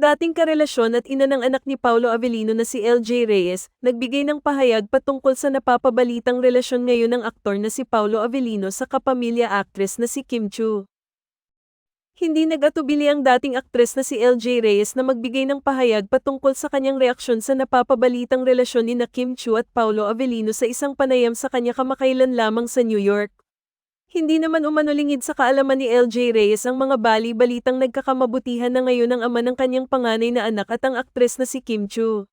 Dating karelasyon at ina ng anak ni Paulo Avellino na si LJ Reyes, nagbigay ng pahayag patungkol sa napapabalitang relasyon ngayon ng aktor na si Paulo Avellino sa kapamilya actress na si Kim Chu. Hindi nag-atubili ang dating aktres na si LJ Reyes na magbigay ng pahayag patungkol sa kanyang reaksyon sa napapabalitang relasyon ni na Kim Chu at Paulo Avellino sa isang panayam sa kanya kamakailan lamang sa New York. Hindi naman umanulingid sa kaalaman ni LJ Reyes ang mga bali-balitang nagkakamabutihan na ngayon ng ama ng kanyang panganay na anak at ang aktres na si Kim Chu.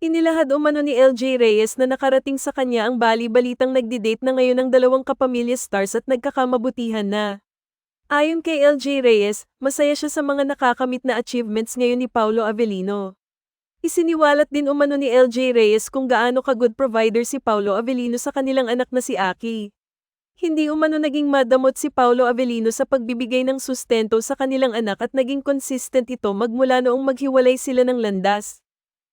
Inilahad umano ni LJ Reyes na nakarating sa kanya ang bali-balitang nagdi-date na ngayon ng dalawang kapamilya stars at nagkakamabutihan na. Ayon kay LJ Reyes, masaya siya sa mga nakakamit na achievements ngayon ni Paulo Avellino. Isiniwalat din umano ni LJ Reyes kung gaano ka-good provider si Paulo Avellino sa kanilang anak na si Aki. Hindi umano naging madamot si Paulo Avellino sa pagbibigay ng sustento sa kanilang anak at naging consistent ito magmula noong maghiwalay sila ng landas.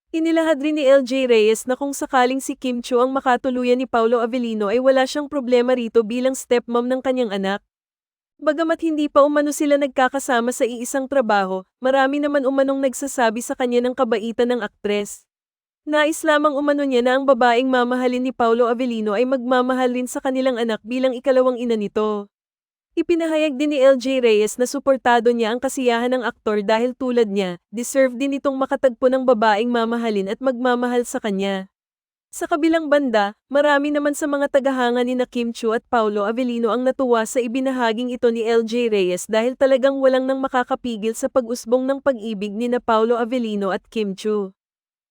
Inilahad rin ni LJ Reyes na kung sakaling si Kim Chu ang makatuluyan ni Paulo Avellino ay wala siyang problema rito bilang stepmom ng kanyang anak. Bagamat hindi pa umano sila nagkakasama sa iisang trabaho, marami naman umanong nagsasabi sa kanya ng kabaitan ng aktres. Nais lamang umano niya na ang babaeng mamahalin ni Paulo Avellino ay magmamahal rin sa kanilang anak bilang ikalawang ina nito. Ipinahayag din ni LJ Reyes na suportado niya ang kasiyahan ng aktor dahil tulad niya, deserve din itong makatagpo ng babaeng mamahalin at magmamahal sa kanya. Sa kabilang banda, marami naman sa mga tagahanga ni na Kim Chu at Paulo Avellino ang natuwa sa ibinahaging ito ni LJ Reyes dahil talagang walang nang makakapigil sa pag-usbong ng pag-ibig ni na Paulo Avellino at Kim Chu.